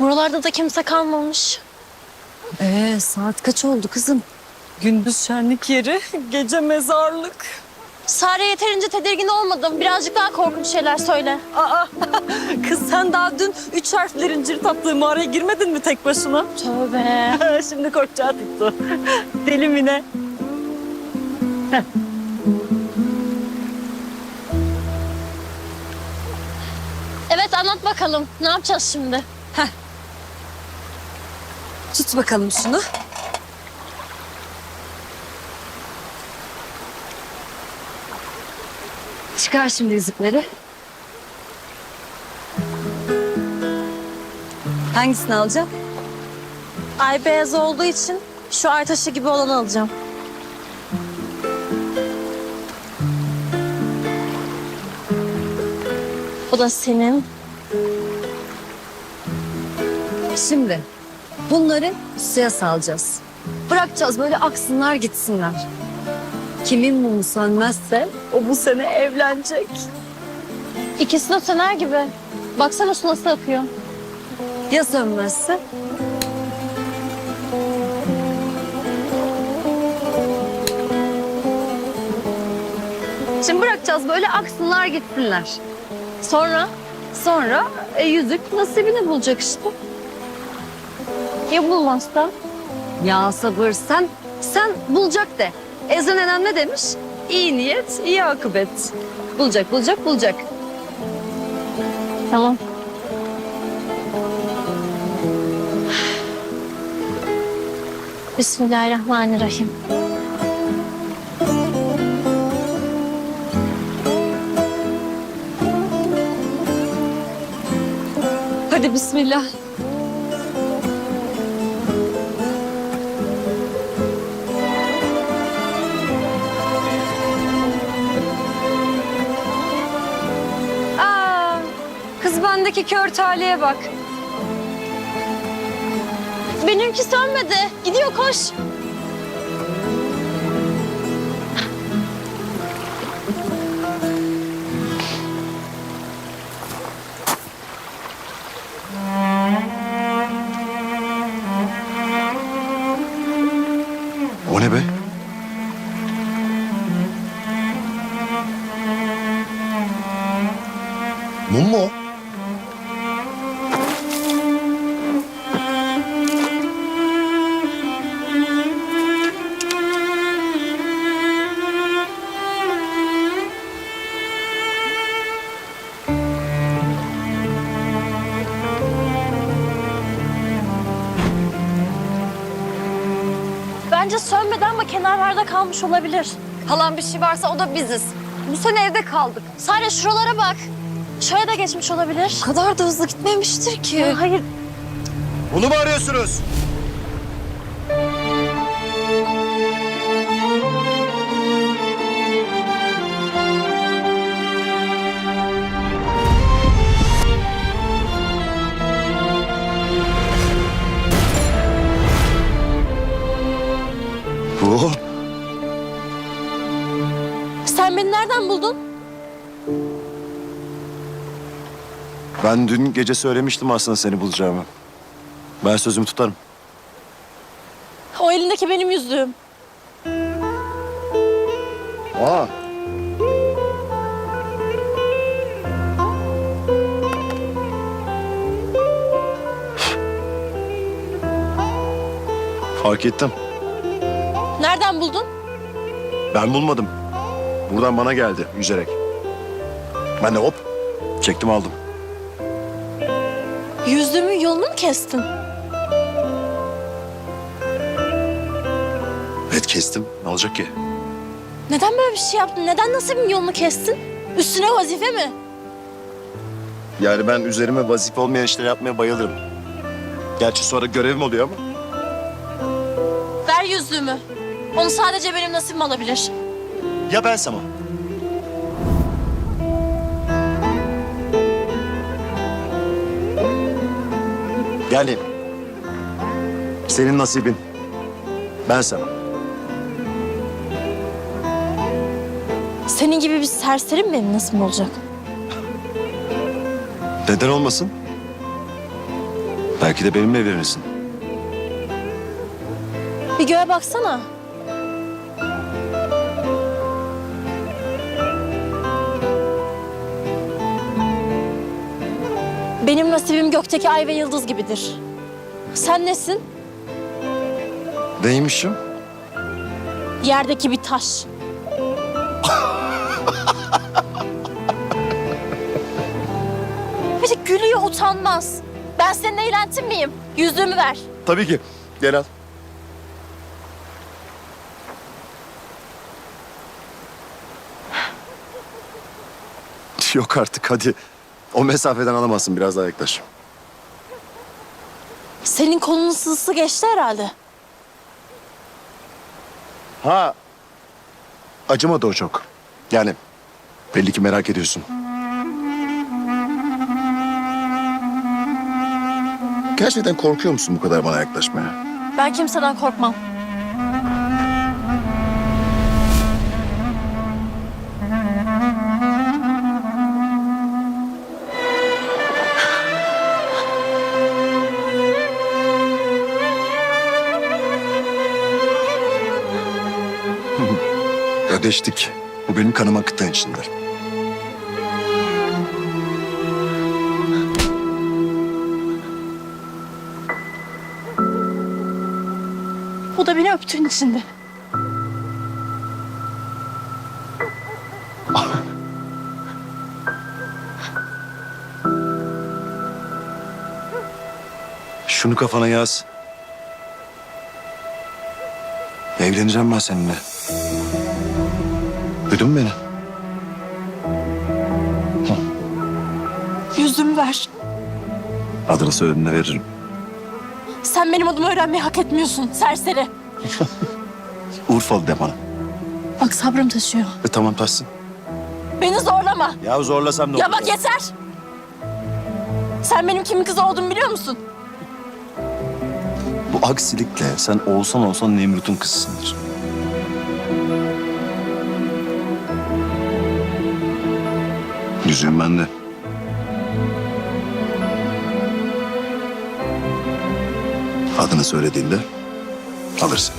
Buralarda da kimse kalmamış. Ee, saat kaç oldu kızım? Gündüz şenlik yeri, gece mezarlık. Sare yeterince tedirgin olmadım. Birazcık daha korkunç şeyler söyle. Aa, kız sen daha dün üç harflerin cirit attığı mağaraya girmedin mi tek başına? Tövbe. Şimdi korkacağı tuttu. Deli mi ne? Evet anlat bakalım. Ne yapacağız şimdi? Tut bakalım şunu. Çıkar şimdi yüzükleri. Hangisini alacaksın? Ay beyaz olduğu için şu ay taşı gibi olanı alacağım. Bu da senin. Şimdi bunları suya salacağız. Bırakacağız böyle aksınlar gitsinler. Kimin mumu sönmezse o bu sene evlenecek. İkisi de söner gibi. Baksana su nasıl akıyor. Ya sönmezse? Şimdi bırakacağız böyle aksınlar gitsinler. Sonra Sonra e, yüzük nasibini bulacak işte. Ya bulmazsa? Ya sabır sen, sen bulacak de. Ezan enem ne demiş? İyi niyet, iyi akıbet. Bulacak, bulacak, bulacak. Tamam. Bismillahirrahmanirrahim. Hadi bismillah. Bendeki kör talihe bak. Benimki sönmedi. Gidiyor koş. O ne be? Mum mu? Bence sönmedi ama kenarlarda kalmış olabilir. Kalan bir şey varsa o da biziz. Bu sene evde kaldık. Sadece şuralara bak. Şöyle de geçmiş olabilir. O kadar da hızlı gitmemiştir ki. Ya hayır. Bunu mu arıyorsunuz? Ben dün gece söylemiştim aslında seni bulacağımı. Ben sözümü tutarım. O elindeki benim yüzüğüm. Aa. Fark ettim. Nereden buldun? Ben bulmadım. Buradan bana geldi yüzerek. Ben de hop çektim aldım. Yüzüğümün yolunu mu kestin? Evet kestim. Ne olacak ki? Neden böyle bir şey yaptın? Neden nasibimin yolunu kestin? Üstüne vazife mi? Yani ben üzerime vazife olmayan işler yapmaya bayılırım. Gerçi sonra görevim oluyor ama. Ver yüzüğümü. Onu sadece benim nasibim alabilir. Ya ben sana? Yani senin nasibin. Ben sana. Senin gibi bir serseri mi benim nasibim olacak? Neden olmasın? Belki de benimle evlenirsin. Bir göğe baksana. Benim nasibim gökteki ay ve yıldız gibidir. Sen nesin? Neymişim? Yerdeki bir taş. Bir de gülüyor utanmaz. Ben senin eğlentin miyim? Yüzüğümü ver. Tabii ki. Gel al. Yok artık hadi. O mesafeden alamazsın biraz daha yaklaş. Senin kolunun sızısı geçti herhalde. Ha. Acımadı o çok. Yani belli ki merak ediyorsun. Gerçekten korkuyor musun bu kadar bana yaklaşmaya? Ben kimseden korkmam. Ödeştik. Bu benim kanım akıttığın içindir. Bu da beni öptüğün içindi. Şunu kafana yaz. Evleneceğim ben seninle. Duydun mu beni? Yüzüğümü ver. Adını söylediğinde veririm. Sen benim adımı öğrenmeyi hak etmiyorsun serseri. Urfalı de bana. Bak sabrım taşıyor. E tamam taşsın. Beni zorlama. Ya zorlasam ne Ya olur? bak yeter. Sen benim kimin kızı olduğumu biliyor musun? Bu aksilikle sen olsan olsan Nemrut'un kızısındır. Yüzüğüm bende. Adını söylediğinde alırsın.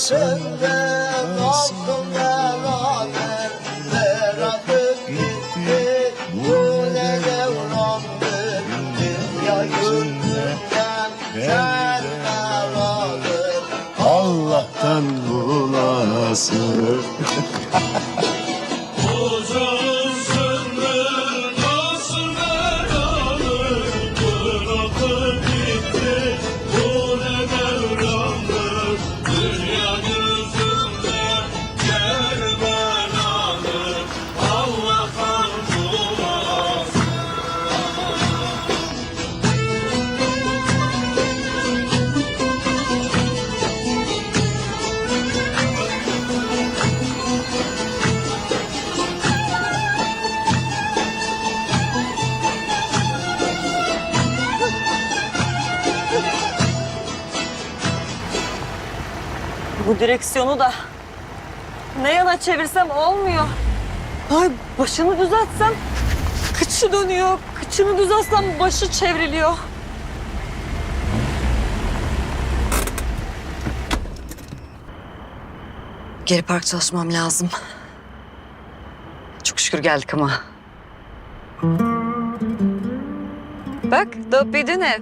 Ocağın sönde kalktım beraber Beraber gitti bu ne devrandı Dünya yüzünden sen beraber Allah'tan bulasın. direksiyonu da ne yana çevirsem olmuyor. Ay başını düzeltsem kıçı dönüyor. Kıçını düzeltsem başı çevriliyor. Geri park çalışmam lazım. Çok şükür geldik ama. Bak, Dobby'din ev.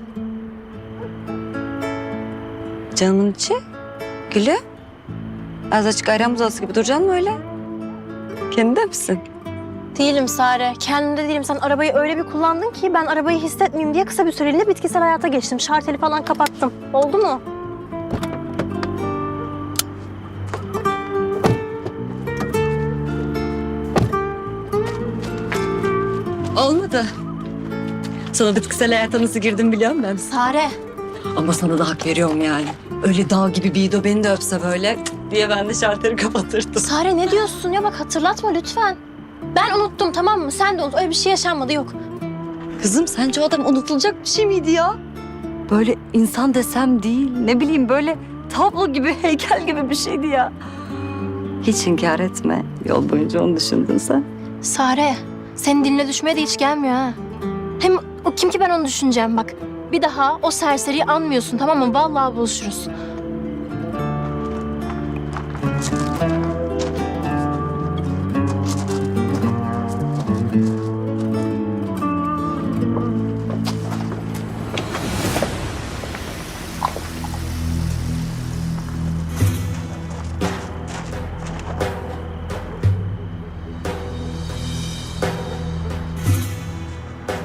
Canımın içi. Gülü. Az açık ayran buzası gibi duracaksın mı öyle? Kendinde misin? Değilim Sare. Kendimde değilim. Sen arabayı öyle bir kullandın ki ben arabayı hissetmeyeyim diye kısa bir süreliğine bitkisel hayata geçtim. Şarteli falan kapattım. Oldu mu? Olmadı. Sana bitkisel hayata nasıl girdim biliyorum ben. Sare. Ama sana da hak veriyorum yani. Öyle dağ gibi bir İdo beni de öpse böyle diye ben de şartları kapatırdım. Sare ne diyorsun ya? Bak hatırlatma lütfen. Ben unuttum tamam mı? Sen de unut. Öyle bir şey yaşanmadı yok. Kızım sence o adam unutulacak bir şey miydi ya? Böyle insan desem değil, ne bileyim böyle tablo gibi, heykel gibi bir şeydi ya. Hiç inkar etme. Yol boyunca onu düşündün sen. Sare. Senin diline düşmeye de hiç gelmiyor ha. Hem o kim ki ben onu düşüneceğim bak. Bir daha o serseriyi anmıyorsun tamam mı? Vallahi buluşuruz.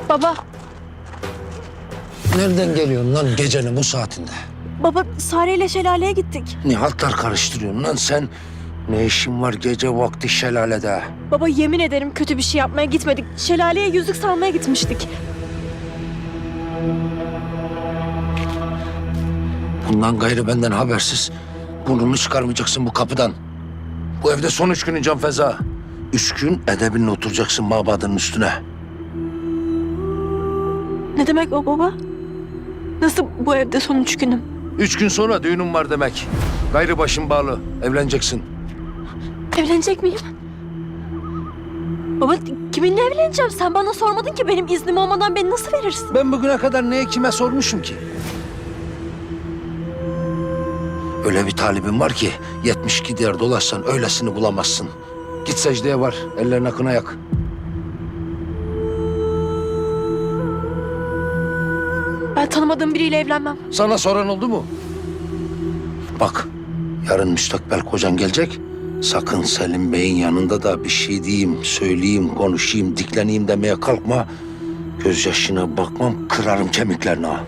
Baba, Nereden geliyorsun lan gecenin bu saatinde? Baba Sare ile şelaleye gittik. Ne haltlar karıştırıyorsun lan sen? Ne işin var gece vakti şelalede? Baba yemin ederim kötü bir şey yapmaya gitmedik. Şelaleye yüzük salmaya gitmiştik. Bundan gayrı benden habersiz. Burnunu çıkarmayacaksın bu kapıdan. Bu evde son üç günün can feza. Üç gün edebinle oturacaksın mabadının üstüne. Ne demek o baba? Nasıl bu evde son üç günüm? Üç gün sonra düğünün var demek. Gayrı başın bağlı. Evleneceksin. Evlenecek miyim? Baba kiminle evleneceğim? Sen bana sormadın ki benim iznim olmadan beni nasıl verirsin? Ben bugüne kadar neye kime sormuşum ki? Öyle bir talibim var ki 72 diğer dolaşsan öylesini bulamazsın. Git secdeye var, ellerine kına yak. Ben tanımadığım biriyle evlenmem. Sana soran oldu mu? Bak, yarın müstakbel kocan gelecek. Sakın Selim Bey'in yanında da bir şey diyeyim, söyleyeyim, konuşayım, dikleneyim demeye kalkma. Gözyaşına bakmam, kırarım kemiklerini ha.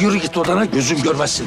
Yürü git odana, gözüm görmesin.